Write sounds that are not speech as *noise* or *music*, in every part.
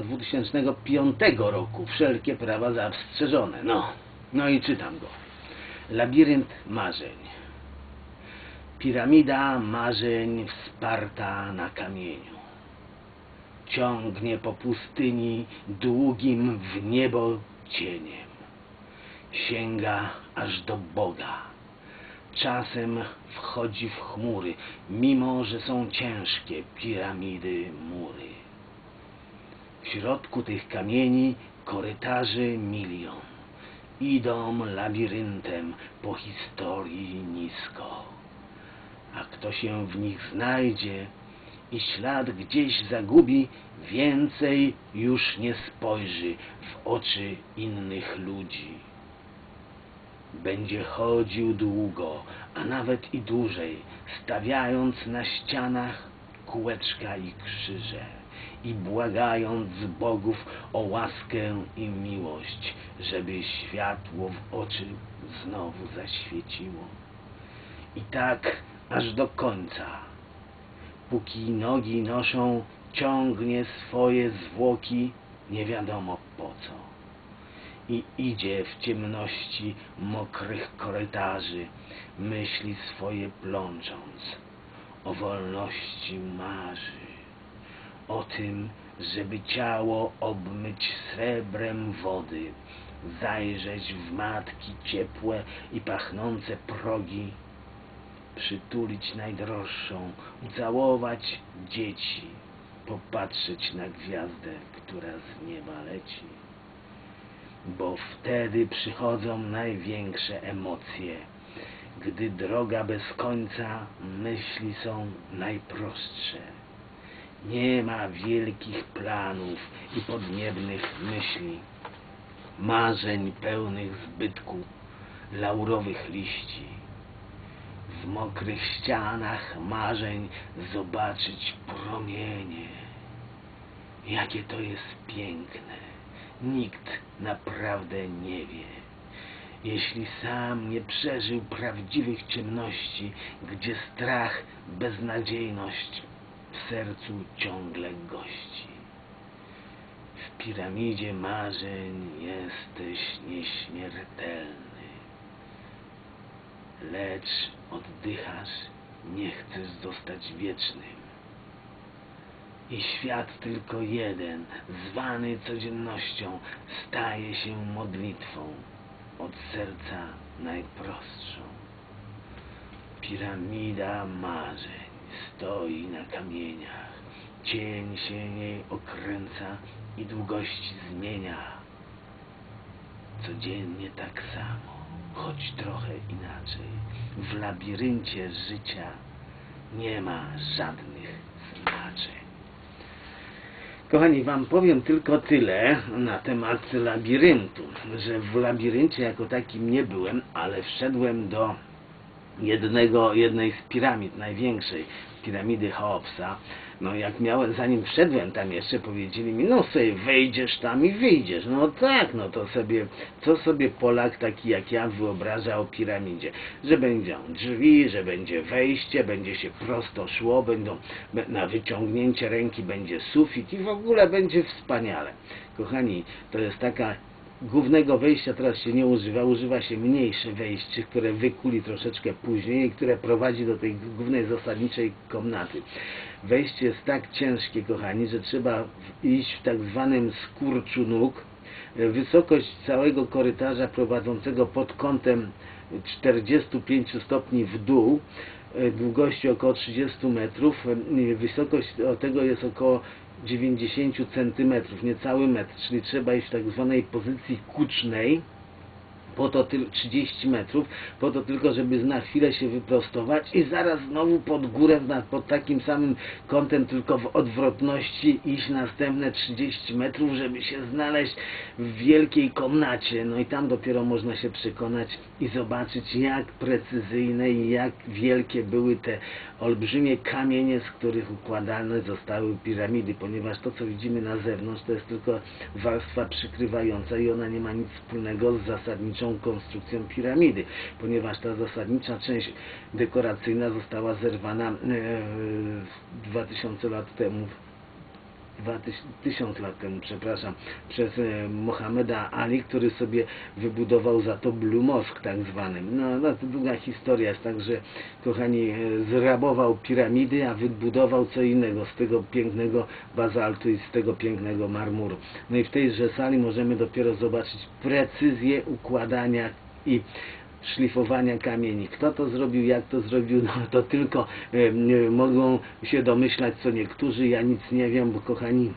2005 roku. Wszelkie prawa zastrzeżone. No, no i czytam go. Labirynt marzeń. Piramida marzeń wsparta na kamieniu. Ciągnie po pustyni długim w niebo cieniem. Sięga aż do Boga. Czasem wchodzi w chmury, mimo że są ciężkie piramidy mury. W środku tych kamieni korytarzy milion. Idą labiryntem po historii nisko. A kto się w nich znajdzie i ślad gdzieś zagubi, więcej już nie spojrzy w oczy innych ludzi. Będzie chodził długo, a nawet i dłużej, stawiając na ścianach kółeczka i krzyże i błagając bogów o łaskę i miłość, żeby światło w oczy znowu zaświeciło. I tak aż do końca, póki nogi noszą, ciągnie swoje zwłoki nie wiadomo po co. I idzie w ciemności mokrych korytarzy, myśli swoje plącząc, o wolności marzy o tym, żeby ciało obmyć srebrem wody, zajrzeć w matki ciepłe i pachnące progi, przytulić najdroższą, ucałować dzieci, popatrzeć na gwiazdę, która z nieba leci. Bo wtedy przychodzą największe emocje, gdy droga bez końca, myśli są najprostsze. Nie ma wielkich planów i podniebnych myśli, marzeń pełnych zbytku laurowych liści. W mokrych ścianach marzeń zobaczyć promienie. Jakie to jest piękne. Nikt naprawdę nie wie. Jeśli sam nie przeżył prawdziwych ciemności, gdzie strach, beznadziejność w sercu ciągle gości. W piramidzie marzeń jesteś nieśmiertelny, lecz oddychasz, nie chcesz zostać wiecznym. I świat tylko jeden, zwany codziennością, staje się modlitwą od serca najprostszą. Piramida marzeń stoi na kamieniach, cień się jej okręca i długości zmienia. Codziennie tak samo, choć trochę inaczej. W labiryncie życia nie ma żadnych znaczeń. Kochani, wam powiem tylko tyle na temat labiryntu, że w labiryncie jako takim nie byłem, ale wszedłem do jednego, jednej z piramid, największej piramidy Cheopsa. No jak miałem, zanim wszedłem tam jeszcze, powiedzieli mi, no sobie wejdziesz tam i wyjdziesz. No tak, no to sobie, co sobie Polak taki jak ja wyobraża o piramidzie? Że będą drzwi, że będzie wejście, będzie się prosto szło, będą na wyciągnięcie ręki będzie sufit i w ogóle będzie wspaniale. Kochani, to jest taka głównego wejścia teraz się nie używa, używa się mniejsze wejście, które wykuli troszeczkę później i które prowadzi do tej głównej zasadniczej komnaty. Wejście jest tak ciężkie, kochani, że trzeba iść w tak zwanym skurczu nóg. Wysokość całego korytarza prowadzącego pod kątem 45 stopni w dół, długości około 30 metrów, wysokość tego jest około 90 cm, niecały metr, czyli trzeba iść w tak zwanej pozycji kucznej, po to 30 metrów, po to tylko, żeby na chwilę się wyprostować i zaraz znowu pod górę, pod takim samym kątem, tylko w odwrotności iść następne 30 metrów, żeby się znaleźć w wielkiej komnacie. No i tam dopiero można się przekonać i zobaczyć, jak precyzyjne i jak wielkie były te olbrzymie kamienie, z których układane zostały piramidy, ponieważ to, co widzimy na zewnątrz, to jest tylko warstwa przykrywająca i ona nie ma nic wspólnego z zasadniczą konstrukcją piramidy, ponieważ ta zasadnicza część dekoracyjna została zerwana 2000 e, lat temu tysiąc lat temu, przepraszam, przez e, Mohameda Ali, który sobie wybudował za to Blue Mosque tak zwanym. No, no to długa historia jest, także kochani, e, zrabował piramidy, a wybudował co innego z tego pięknego bazaltu i z tego pięknego marmuru. No i w tejże sali możemy dopiero zobaczyć precyzję układania i szlifowania kamieni. Kto to zrobił, jak to zrobił, *laughs* no to tylko e, e, mogą się domyślać co niektórzy. Ja nic nie wiem, bo kochani,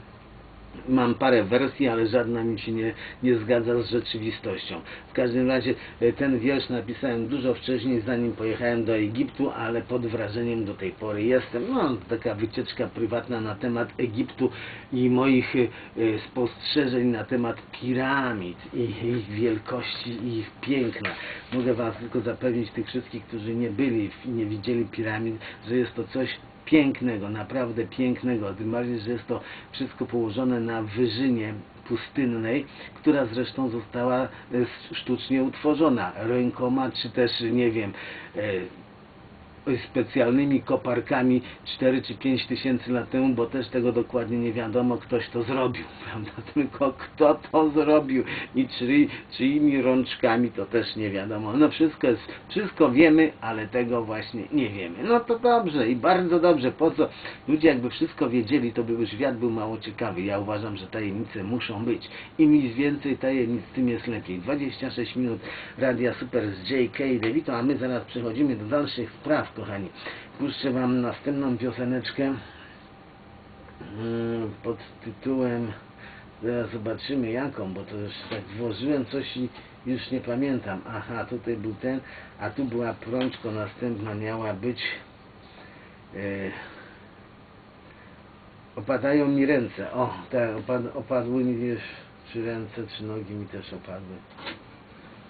mam parę wersji, ale żadna mi się nie, nie zgadza z rzeczywistością. W każdym razie e, ten wiersz napisałem dużo wcześniej, zanim pojechałem do Egiptu, ale pod wrażeniem do tej pory jestem. No, taka wycieczka prywatna na temat Egiptu i moich e, spostrzeżeń na temat piramid i ich wielkości i ich piękna. Mogę Was tylko zapewnić, tych wszystkich, którzy nie byli i nie widzieli piramid, że jest to coś pięknego, naprawdę pięknego, tym bardziej, że jest to wszystko położone na wyżynie pustynnej, która zresztą została e, sztucznie utworzona rękoma, czy też, nie wiem, e, specjalnymi koparkami 4 czy 5 tysięcy lat temu, bo też tego dokładnie nie wiadomo, ktoś to zrobił, *laughs* prawda? Tylko kto to zrobił i czy, czyimi rączkami to też nie wiadomo. No wszystko jest, wszystko wiemy, ale tego właśnie nie wiemy. No to dobrze i bardzo dobrze. Po co? Ludzie jakby wszystko wiedzieli, to by już świat był mało ciekawy. Ja uważam, że tajemnice muszą być. Im jest więcej tajemnic, tym jest lepiej. 26 minut Radia Super z J.K. DeVito, a my zaraz przechodzimy do dalszych spraw, kochani. Puszczę Wam następną pioseneczkę mm, pod tytułem zaraz zobaczymy jaką, bo to już tak włożyłem coś i już nie pamiętam. Aha, tutaj był ten, a tu była prączko następna miała być e, opadają mi ręce. O, tak, opad, opadły mi wiesz, czy ręce, czy nogi mi też opadły.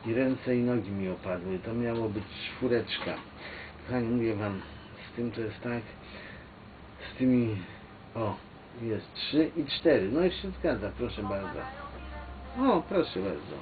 I ręce i nogi mi opadły. To miało być czwóreczka. Kochani, mówię wam, z tym to jest tak, z tymi, o, jest trzy i cztery. No i się zgadza, proszę bardzo. O, proszę bardzo.